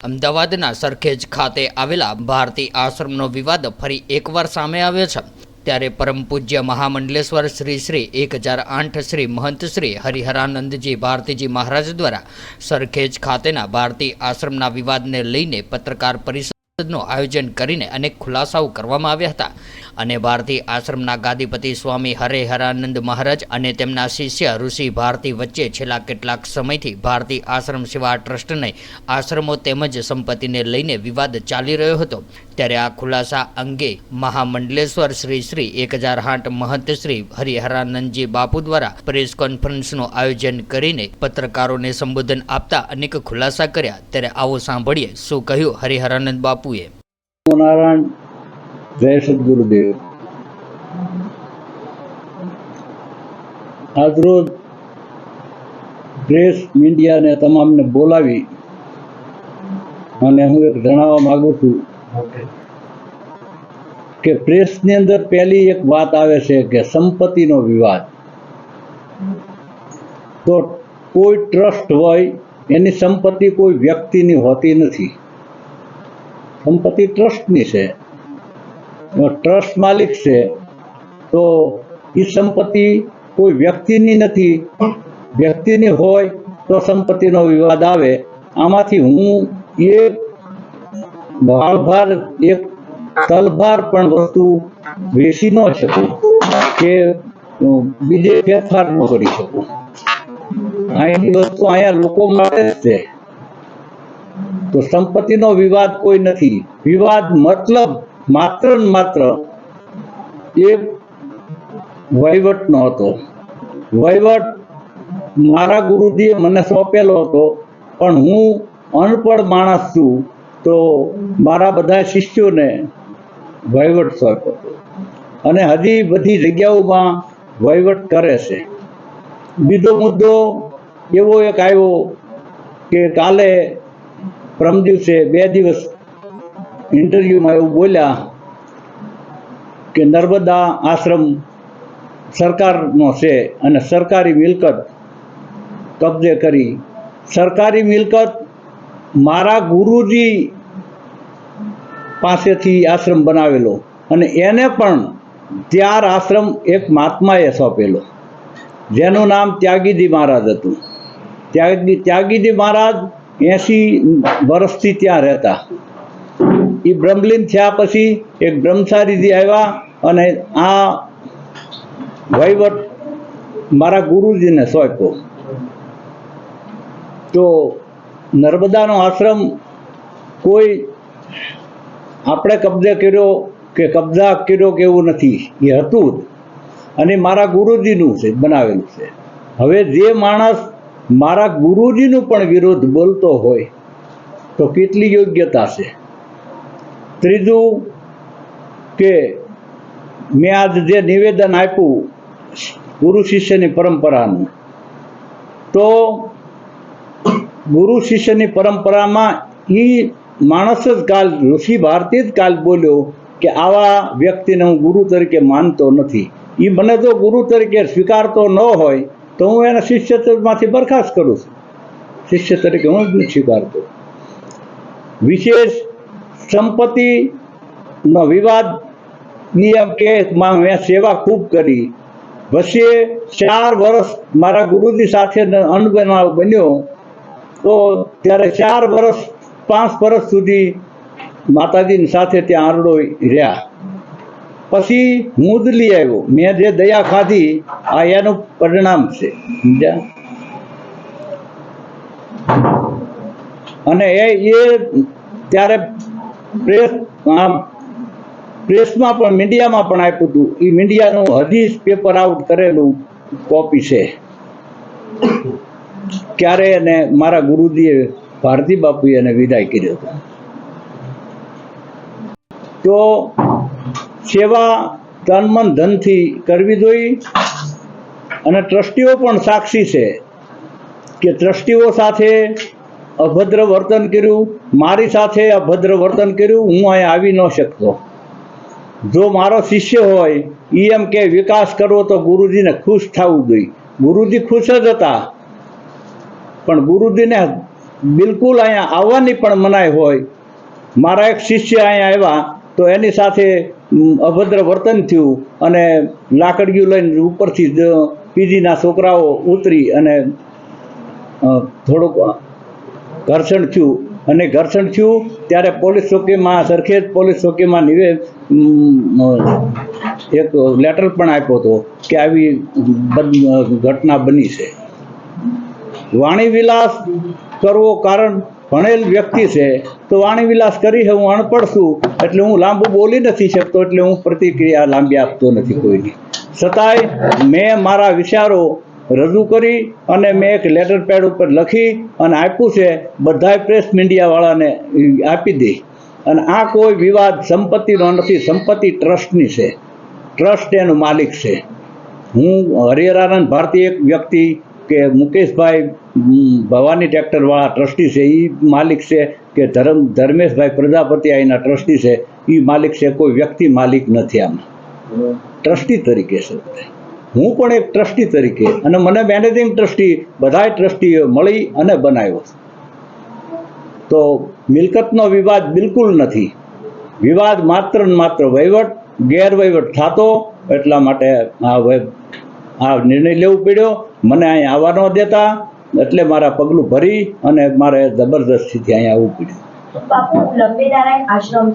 અમદાવાદના સરખેજ ખાતે આવેલા ભારતી આશ્રમનો વિવાદ ફરી એકવાર સામે આવ્યો છે. ત્યારે પરમ પૂજ્ય મહામંડલેશ્વર શ્રી શ્રી એક હજાર આઠ શ્રી મહંત શ્રી હરિહરાનંદજી ભારતીજી મહારાજ દ્વારા સરખેજ ખાતેના ભારતી આશ્રમના વિવાદને લઈને પત્રકાર પરિષદનું આયોજન કરીને અનેક ખુલાસાઓ કરવામાં આવ્યા હતા. અને ભારતી આશ્રમના ગાદીપતિ સ્વામી હરેહરાનંદ મહારાજ અને તેમના શિષ્ય ઋષિ ભારતી વચ્ચે છેલ્લા કેટલાક સમયથી ભારતી આશ્રમ સેવા ટ્રસ્ટને આશ્રમો તેમજ સંપત્તિને લઈને વિવાદ ચાલી રહ્યો હતો. ત્યારે આ ખુલાસા અંગે મહામંડલેશ્વર શ્રી શ્રી એક હજાર આઠ મહંત શ્રી હરિહરાનંદજી બાપુ દ્વારા પ્રેસ કોન્ફરન્સનું આયોજન કરીને પત્રકારોને સંબોધન આપતા અનેક ખુલાસા કર્યા. ત્યારે આવો સાંભળીએ શું કહ્યું હરિહરાનંદ બાપુએ નારાયણ જય સદગુરુદેવ આજરોજ પ્રેસ મીડિયાને તમામને બોલાવી અને હું એક જણાવવા માગું છું કે પ્રેસની અંદર પહેલી એક વાત આવે છે કે સંપત્તિનો વિવાદ. તો કોઈ ટ્રસ્ટ હોય, એની સંપત્તિ કોઈ વ્યક્તિની હોતી નથી. સંપત્તિ ટ્રસ્ટની છે. ટ્રસ્ટ માલિક છે. તો એ સંપત્તિ કોઈ વ્યક્તિની નથી. વ્યક્તિની હોય તો સંપત્તિનો વિવાદ આવે. આમાંથી હું એ ભાળભાર, એક તલભાર પણ વસ્તુ વેચી ન શકું કે બીજે ફેરફાર ન કરી શકું. અહીંની વસ્તુ અહીંયા લોકો માટે જ છે. તો સંપત્તિનો વિવાદ કોઈ નથી. વિવાદ મતલબ માત્ર ને માત્ર એ વહીવટનો હતો. વહીવટ મારા ગુરુજીએ મને સોંપેલો હતો, પણ હું અનપઢ માણસ છું, તો મારા બધા શિષ્યોને વહીવટ સોંપ્યો અને હજી બધી જગ્યાઓમાં વહીવટ કરે છે. બીજો મુદ્દો એવો એક આવ્યો કે કાલે પરમ દિવસે બે દિવસ ઇન્ટરવ્યુમાં એવું બોલ્યા કે નર્મદા આશ્રમ સરકારનો છે અને સરકારી મિલકત કબજે કરી. સરકારી મિલકત મારા ગુરુજી પાસેથી આશ્રમ બનાવેલો અને એને પણ ત્યાર આશ્રમ એક મહાત્માએ સોંપેલો. જેનું નામ ત્યાગીજી મહારાજ હતું. ત્યાગી, ત્યાગીજી મહારાજ એંસી વર્ષથી ત્યાં રહેતા. એ બ્રહ્મલીન થયા પછી એક બ્રહ્મચારીજી આવ્યા અને આ વહીવટ મારા ગુરુજીને સોંપ્યો. તો નર્મદાનો આશ્રમ કોઈ આપણે કબજે કર્યો કે કબજા કર્યો કે એવું નથી. એ હતું જ. અને મારા ગુરુજીનું છે, બનાવેલું છે. હવે જે માણસ મારા ગુરુજીનું પણ વિરોધ બોલતો હોય તો કેટલી યોગ્યતા છે? ત્રીજું કે મેં આજ જે નિવેદન આપ્યું ગુરુ શિષ્યની પરંપરાનું, તો ગુરુ શિષ્યની પરંપરામાં એ માણસ જ કાલ, ઋષિ ભારતી જ કાલ બોલ્યો કે આવા વ્યક્તિને હું ગુરુ તરીકે માનતો નથી. એ મને જો ગુરુ તરીકે સ્વીકારતો ન હોય તો હું એના શિષ્યત્વમાંથી બરખાસ્ત કરું છું. શિષ્ય તરીકે હું જ સ્વીકારતો વિશેષ સંપત્તિનો વિવાદ નિયમ કે માં મેં સેવા ખૂબ કરી. વસીએ ચાર વર્ષ મારા ગુરુજી સાથે અનબનાવ બન્યો, તો ત્યારે ચાર વર્ષ, પાંચ વર્ષ સુધી માતાજીની સાથે ત્યાં આરડો રહ્યા. પછી લઈ આવ્યો. મેં જે દયા ખાધી, આ એનું પરિણામ છે. અને એ એ ત્યારે પ્રેસ પ્રેસમાં પણ, મીડિયામાં પણ આપ્યું હતું. એ મીડિયાનું હજી પેપર આઉટ કરેલું કોપી છે. ક્યારે એને મારા ગુરુજીએ ભારતી બાપુએ એને વિદાય કર્યો હતો. તો સેવા તન મન ધનથી કરવી જોઈએ. અને ટ્રસ્ટીઓ પણ સાક્ષી છે કે ટ્રસ્ટીઓ સાથે અભદ્ર વર્તન કર્યું. મારી સાથે અભદ્ર વર્તન કર્યું. હું અહીંયા આવી ન શકતો. જો મારો શિષ્ય હોય એ એમ કે વિકાસ કરવો તો ગુરુજીને ખુશ થવું જોઈએ. ગુરુજી ખુશ જ હતા. પણ ગુરુજીને બિલકુલ અહીંયા આવવાની પણ મનાઈ હોય. મારા એક શિષ્ય અહીંયા આવ્યા તો એની સાથે અભદ્ર વર્તન થયું અને લાકડીયું લઈને ઉપરથી પીજીના છોકરાઓ ઉતરી અને થોડુંક ઘર્ષણ થયું. અને ઘર્ષણ થયું ત્યારે પોલીસ ચોકીમાં, સરખેજ પોલીસ ચોકીમાં નિવે એક લેટર પણ આપ્યો હતો કે આવી ઘટના બની છે. વાણી વિલાસ કરવો કારણ ભણેલ વ્યક્તિ છે, તો વાણી વિલાસ કરી છે હું અણપઢ છું, એટલે હું લાંબુ બોલી નથી શકતો, એટલે હું પ્રતિક્રિયા લાંબી આપતો નથી કોઈની. છતાંય મેં મારા વિચારો રજૂ કરી અને મેં એક લેટર પેડ ઉપર લખી અને આપ્યું છે, બધાય પ્રેસ મીડિયાવાળાને આપી દઈ અને આ કોઈ વિવાદ સંપત્તિનો નથી, સંપત્તિ ટ્રસ્ટની છે. ટ્રસ્ટ એનો માલિક છે. હું હરિહરાનંદ ભારતી એક વ્યક્તિ કે મુકેશભાઈ ભવાની ટ્રેક્ટરવાળા ટ્રસ્ટી છે એ માલિક છે કે ધર્મ, ધર્મેશભાઈ પ્રજાપતિ અહીંના ટ્રસ્ટી છે એ માલિક છે, કોઈ વ્યક્તિ માલિક નથી આમાં. ટ્રસ્ટી તરીકે છે હું પણ એક ટ્રસ્ટી તરીકે અને મને મેનેજિંગ ટ્રસ્ટી બધાય ટ્રસ્ટીઓ મળી અને બનાવ્યો તો મિલકતનો વિવાદ બિલકુલ નથી. વિવાદ માત્ર ને માત્ર વહીવટ, ગેરવહીવટ થતો એટલા માટે આ આ નિર્ણય લેવો પડ્યો. મને અહીં આવવા ન દેતા, એટલે મારા પગલું ભરી અને મારે જબરદસ્તીથી અહીં આવવું પડ્યું. આશ્રમ